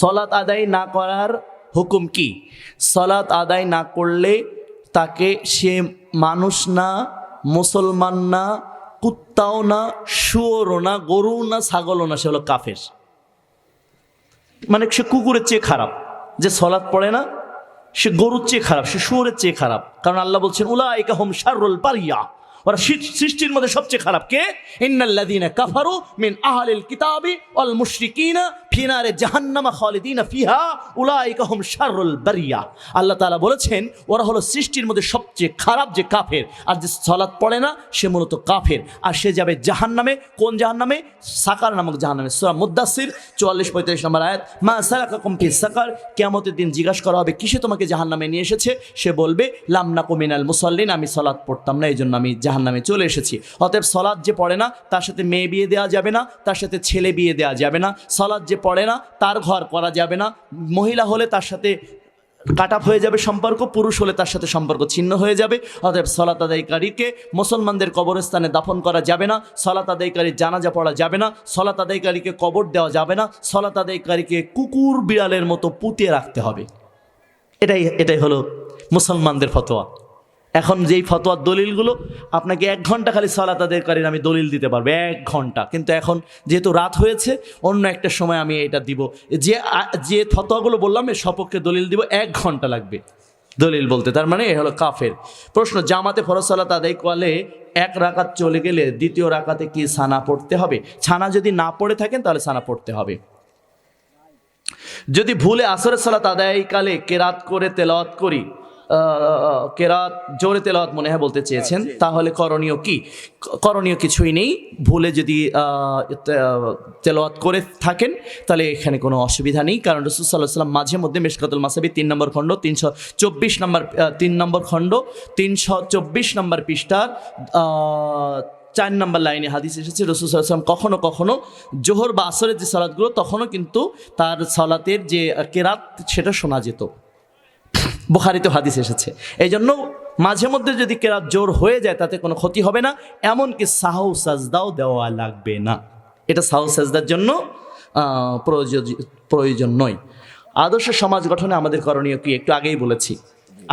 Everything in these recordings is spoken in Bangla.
সলাৎ আদায় না করার হুকুম কি? সলাৎ আদায় না করলে তাকে সে মানুষ না, মুসলমান না, কুত্তাও না, শুয়োরও না গরু না, ছাগলও না, সে হলো কাফের। মানে সে কুকুরের চেয়ে খারাপ। যে সলাৎ পড়ে না, সে গরুর চেয়ে খারাপ, সে শুয়োরের চেয়ে খারাপ। কারণ আল্লাহ বলছেন, উলাইকা হোম শারুল পারিয়া ওরা সৃষ্টির মধ্যে সবচেয়ে খারাপ কে? ইন্নাল্লাযীনা কাফারু মিন আহলিল কিতাবি ওয়াল মুশরিকিনা ফি নারে জাহান্নামা খালিদিনা ফিহা উলাইকা হুম শাররুল বারিয়া। আল্লাহ তাআলা বলেছেন, ওরা হলো সৃষ্টির মধ্যে সবচেয়ে খারাপ যে কাফের। আর যে সালাত পড়ে না, সে মূলত কাফের। আর সে যাবে জাহান্নামে। কোন জাহান্নামে? সাকার নামক জাহান্নামে। সূরা মুদ্দাসির 44 45 নম্বর আয়াত, মা সালাকাকুম ফি সাকার কিয়ামতের দিন জিজ্ঞাসা করা হবে, কিসে তোমাকে জাহান্নামে নিয়ে এসেছে? সে বলবে, লাম নাকু মিনাল মুসাল্লিন আমি সালাত পড়তাম না এই জন্য আমি জাহান্নামে চলে এসেছি। অতএব সলাৎ যে পড়ে না, তার সাথে মেয়ে বিয়ে দেওয়া যাবে না, তার সাথে ছেলে বিয়ে দেওয়া যাবে না। সলাৎ যে পড়ে না, তার ঘর করা যাবে না। মহিলা হলে তার সাথে কাট হয়ে যাবে সম্পর্ক, পুরুষ হলে তার সাথে সম্পর্ক ছিন্ন হয়ে যাবে। অতএব সলাত আদায়কারীকে মুসলমানদের কবরস্থানে দাফন করা যাবে না সলাত আদায়কারীর জানাজা পড়া যাবে না সলাত আদায়কারীকে কবর দেওয়া যাবে না সলাত আদায়কারীকে কুকুর বিড়ালের মতো পুঁতে রাখতে হবে। এটাই এটাই হলো মুসলমানদের ফতোয়া। এখন যেই ফতোয়ার দলিলগুলো, আপনাকে এক ঘণ্টা খালি সালাত আদায়কারীর আমি দলিল দিতে পারব, এক ঘণ্টা। কিন্তু এখন যেহেতু রাত হয়েছে, অন্য একটা সময় আমি এটা দিব। যে যে ফতোয়াগুলো বললাম, এর সপক্ষে দলিল দিব, এক ঘণ্টা লাগবে দলিল বলতে। তার মানে এ হলো কাফের। প্রশ্ন, জামাতে ফরজ সালাত আদায় করলে এক রাকাত চলে গেলে দ্বিতীয় রাকাতে কি সানা পড়তে হবে? ছানা যদি না পড়ে থাকেন, তাহলে সানা পড়তে হবে। যদি ভুলে আসরের সালাত আদায়কালে কেরাত করে তেলাওয়াত করি কেরাত জোরে তেলাওয়াত মনে হয় বলতে চেয়েছেন। তাহলে করণীয় কি? করণীয় কিছুই নেই। ভুলে যদি তেলাওয়াত করে থাকেন তাহলে এখানে কোনো অসুবিধা নেই। কারণ রসুল সাল্লাহ সাল্লাম মাঝে মধ্যে মেশকাতুল মাসাবি তিন নম্বর খণ্ড তিনশো চব্বিশ নম্বর তিন নম্বর খণ্ড তিনশো চব্বিশ নম্বর পৃষ্ঠার চার নম্বর লাইনে হাদিস এসেছে রসুল সাল্লাম কখনো কখনো জোহর বা আসরের যে সালাদগুলো তখনও কিন্তু তার সালাতের যে কেরাত সেটা শোনা যেত। বুখারিতে হাদিস এসেছে। এই জন্য মাঝে মধ্যে যদি কেরাত জোর হয়ে যায়, তাতে কোনো ক্ষতি হবে না, এমনকি সাহু সাজদাও দেওয়া লাগবে না। এটা সাহু সাজদার জন্য প্রয়োজন নয়। আদর্শ সমাজ গঠনে আমাদের করণীয় কি? একটু আগেই বলেছি।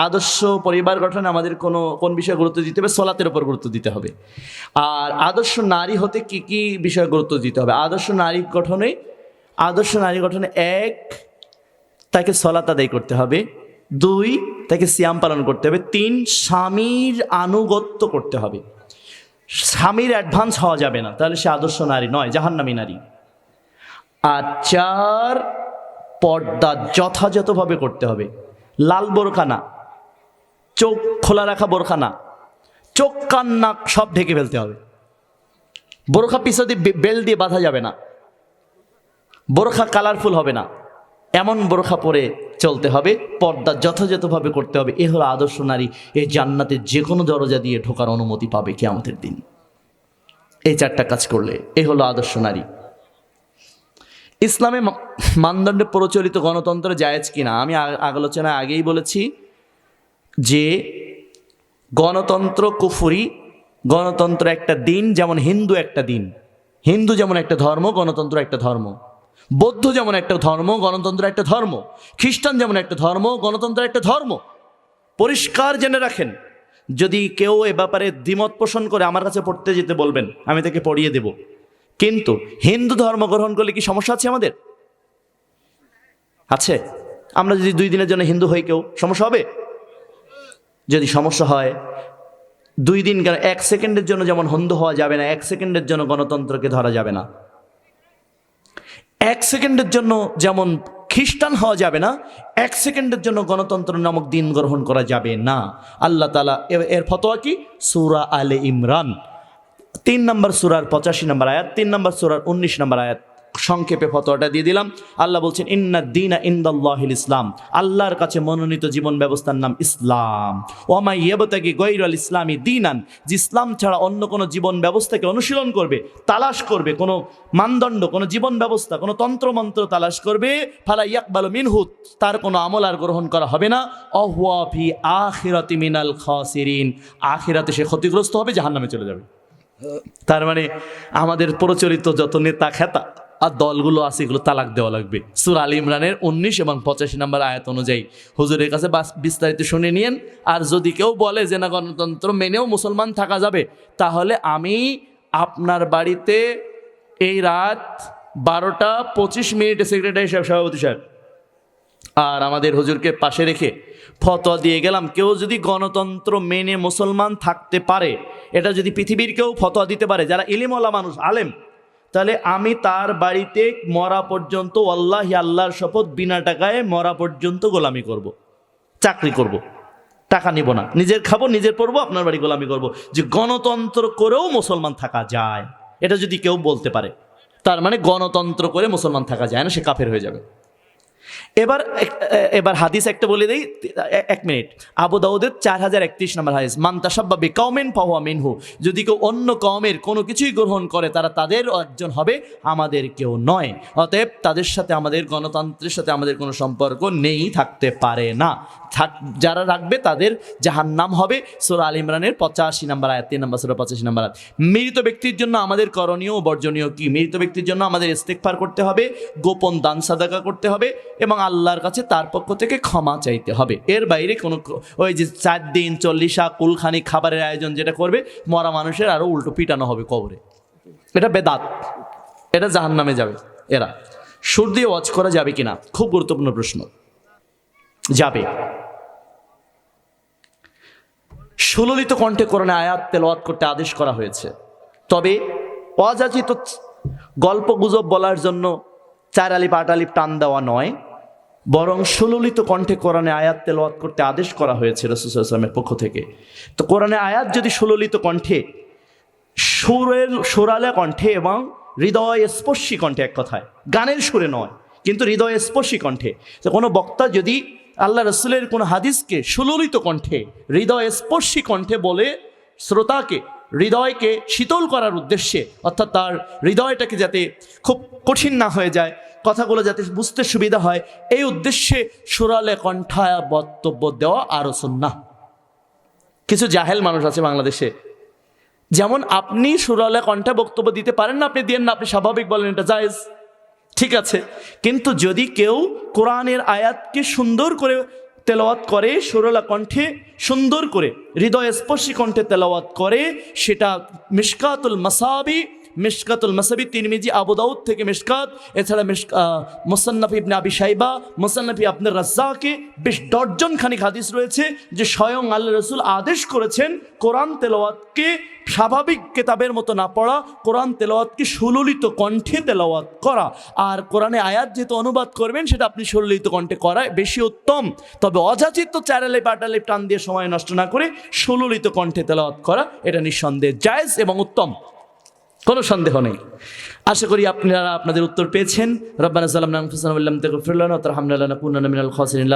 আদর্শ পরিবার গঠনে আমাদের কোনো, কোন বিষয়ে গুরুত্ব দিতে হবে? সলাতের উপর গুরুত্ব দিতে হবে। আর আদর্শ নারী হতে কি কি বিষয়ে গুরুত্ব দিতে হবে? আদর্শ নারী গঠনে, আদর্শ নারী গঠনে এক, তাকে সলাত আদায় করতে হবে। দুই, তাকে সিয়াম পালন করতে হবে। তিন, স্বামীর আনুগত্য করতে হবে। স্বামীর অ্যাডভান্স হওয়া যাবে না, তাহলে সে আদর্শ নারী নয়, জাহান্নামী নারী। আর চার, পর্দা যথাযথভাবে করতে হবে। লাল বোরখানা, চোখ খোলা রাখা বোরখানা, চোখ, কান, নাক সব ঢেকে ফেলতে হবে। বোরখা পিছনে বেল দিয়ে বাঁধা যাবে না। বোরখা কালারফুল হবে না। এমন বোরখা পরে চলতে হবে, পর্দা যথাযথভাবে করতে হবে। এ হলো আদর্শ নারী। এই জান্নাতে যে কোনো দরজা দিয়ে ঢোকার অনুমতি পাবে কি আমাদের দিন। এই চারটা কাজ করলে এ হলো আদর্শ নারী। ইসলামে মানদণ্ডে প্রচলিত গণতন্ত্র জায়েজ কিনা, আমি আলোচনায় আগেই বলেছি যে গণতন্ত্র কুফুরি, গণতন্ত্র একটা দিন যেমন হিন্দু একটা দিন। হিন্দু যেমন একটা ধর্ম, গণতন্ত্র একটা ধর্ম। বৌদ্ধ যেমন একটা ধর্ম, গণতন্ত্র একটা ধর্ম, খ্রিস্টান যেমন একটা ধর্ম, গণতন্ত্র একটা ধর্ম। পরিষ্কার জেনে রাখেন, যদি কেউ এ ব্যাপারে দ্বিমত পোষণ করে আমার কাছে পড়তে যেতে বলবেন, আমি তাকে পড়িয়ে দেব। কিন্তু হিন্দু ধর্ম গ্রহণ করলে কি সমস্যা আছে আমাদের? আছে। আমরা যদি দুই দিনের জন্য হিন্দু হই কেউ, সমস্যা হবে? যদি সমস্যা হয়, দুই দিন কেন, এক সেকেন্ডের জন্য যেমন হিন্দু হওয়া যাবে না, এক সেকেন্ডের জন্য গণতন্ত্রকে ধরা যাবে না। এক সেকেন্ডের জন্য যেমন খ্রিস্টান হওয়া যাবে না, এক সেকেন্ডের জন্য গণতন্ত্র নামক দিন গ্রহণ করা যাবে না। আল্লাহ তালা এর ফতোয়া কি? সুরা আলে ইমরান। তিন নম্বর সুরার পঁচাশি নম্বর আয়াত, তিন নম্বর সুরার উনিশ নম্বর আয়াত। সংক্ষেপে ফতোয়াটা দিয়ে দিলাম। আল্লাহ বলছেন, ইন্না দিনা ইন্দাল্লাহিল ইসলাম। আল্লাহর কাছে মনোনীত জীবন ব্যবস্থার নাম ইসলাম। ওমাই ইয়েবতাকি গৈরুল ইসলামী দিনান যে ইসলাম ছাড়া অন্য কোনো জীবন ব্যবস্থাকে অনুশীলন করবে, তালাশ করবে, কোনো মানদণ্ড, কোনো জীবন ব্যবস্থা, কোনো তন্ত্রমন্ত্র তালাশ করবে, ফালা ইয়াকবাল মিনহুত তার কোনো আমল আর গ্রহণ করা হবে না। অহুয়া ফি আখিরাতি মিনাল খাসিরিন। আখিরাতে সে ক্ষতিগ্রস্ত হবে, জাহান্নামে চলে যাবে। তার মানে আমাদের প্রচলিত যত নেতা খেতা আর দলগুলো আছে, এগুলো তালাক দেওয়া লাগবে। সুর আল ইমরানের উনিশ এবং পঁচাশি নম্বর আয়াত অনুযায়ী। হুজুরের কাছে বাস- বিস্তারিত শুনে নিয়েন। আর যদি কেউ বলে যে না, গণতন্ত্র মেনেও মুসলমান থাকা যাবে, তাহলে আমি আপনার বাড়িতে এই রাত বারোটা পঁচিশ মিনিটে সেক্রেটারি সাহেব, সভাপতি সাহেব, আর আমাদের হুজুরকে পাশে রেখে ফতোয়া দিয়ে গেলাম। কেউ যদি গণতন্ত্র মেনে মুসলমান থাকতে পারে, এটা যদি পৃথিবীর কেউ ফতোয়া দিতে পারে, যারা ইলিমওয়ালা মানুষ, আলেম তাহলে আমি তার বাড়িতে মরা পর্যন্ত আল্লাহি আল্লাহর শপথ, বিনা টাকায় মরা পর্যন্ত গোলামি করব। চাকরি করব। টাকা নিব না নিজের খাব, নিজের পড়ব আপনার বাড়ি গোলামি করব। যে গণতন্ত্র করেও মুসলমান থাকা যায় এটা যদি কেউ বলতে পারে, তার মানে গণতন্ত্র করে মুসলমান থাকা যায় না, সে কাফের হয়ে যাবে এবার এবার হাদিস একটা বলে দেই এক মিনিট। আবু দাউদের চার হাজার একত্রিশ নম্বর হাদিস মান্তাসাব্বা বিকাউমেন পাহুয়া মিনহু। যদি কেউ অন্য কমের কোনো কিছুই গ্রহণ করে, তারা তাদের একজন হবে, আমাদের কেউ নয়। অতএব তাদের সাথে আমাদের গণতন্ত্রের সাথে আমাদের কোনো সম্পর্ক নেই, থাকতে পারে না। থাক যারা রাখবে তাদের জাহান্নাম হবে। সোরা আল ইমরানের পঁচাশি নাম্বার আয়াত, তিন নাম্বার সোরা পঁচাশি নাম্বার আয়াত। মৃত ব্যক্তির জন্য আমাদের করণীয় ও বর্জনীয় কি? মৃত ব্যক্তির জন্য আমাদের ইস্তেকফার করতে হবে, গোপন দান সাদাকা করতে হবে এবং আল্লাহর কাছে তার পক্ষ থেকে ক্ষমা চাইতে হবে। এর বাইরে কোনো ওই যে চার দিন, চল্লিশা, কুলখানি খাবারের আয়োজন যেটা করবে, মরা মানুষের আরও উল্টো পিটানো হবে কবরে। এটা বেদাত। এটা জাহান্নামে যাবে এরা। সুর দিয়ে ওয়াচ করা যাবে কিনা? খুব গুরুত্বপূর্ণ প্রশ্ন। যাবে। সুললিত কণ্ঠে করণে আয়াত তেলাওয়াত করতে আদেশ করা হয়েছে। তবে অযাচিত গল্প গুজব বলার জন্য চার আলিপ আট আলিপ টান দেওয়া নয়। বরং সুললিত কণ্ঠে কোরআনে আয়াত তেলাওয়াত করতে আদেশ করা হয়েছে রসুলামের পক্ষ থেকে। তো কোরআনে আয়াত যদি সুললিত কণ্ঠে, সুরের, সুরালা কণ্ঠে এবং হৃদয় স্পর্শী কণ্ঠে এক কথায়, গানের সুরে নয়, কিন্তু হৃদয় স্পর্শী কণ্ঠে, তো কোনো বক্তা যদি আল্লাহ রসুলের কোনো হাদিসকে সুললিত কণ্ঠে, হৃদয় স্পর্শী কণ্ঠে বলে, শ্রোতাকে, হৃদয়কে শীতল করার উদ্দেশ্যে, অর্থাৎ তার হৃদয়টাকে যাতে খুব কঠিন না হয়ে যায় কথাগুলো যাতে বুঝতে সুবিধা হয়, এই উদ্দেশ্যে সুরালে কণ্ঠায় বক্তব্য দেওয়া আরও সুন্না কিছু জাহেল মানুষ আছে বাংলাদেশে। যেমন আপনি সুরালে কণ্ঠে বক্তব্য দিতে পারেন না, আপনি দিয়েন না, আপনি স্বাভাবিক বলেন এটা জায়েজ। ঠিক আছে, কিন্তু যদি কেউ কোরআনের আয়াতকে সুন্দর করে তেলাওয়াত করে, সুরলা কণ্ঠে সুন্দর করে হৃদয় স্পর্শী কণ্ঠে তেলাওয়াত করে, সেটা মিশকাতুল মাসাবি মিশকাতুল মাসাবি, তিরমিজি, আবু দাউদ থেকে মিশকাত, এছাড়া মোসান্নফ ইবনে আবি সাইবা মোসান্নফি আপনার রাজ্জাকে বেশ ডর্জন খানিক হাদিস রয়েছে যে স্বয়ং আল্লাহ রসুল আদেশ করেছেন কোরআন তেলাওয়াতকে স্বাভাবিক কেতাবের মতো না পড়া, কোরআন তেলাওয়াতকে সুললিত কণ্ঠে তেলাওয়াত করা। আর কোরআনে আয়াত যেহেতু অনুবাদ করবেন, সেটা আপনি সুললিত কণ্ঠে করায় বেশি উত্তম। তবে অযাচিত চারালে পাটালে টান দিয়ে সময় নষ্ট না করে সুললিত কণ্ঠে তেলাওয়াত করা, এটা নিঃসন্দেহে জায়েজ এবং উত্তম। কোনো সন্দেহ নেই। আশা করি আপনারা আপনাদের উত্তর পেয়েছেন। রব্বানা সালাম নাম ফুসান তাগফির লানা তার তারহামনা লানা কুননা মিনাল খাসিরিন।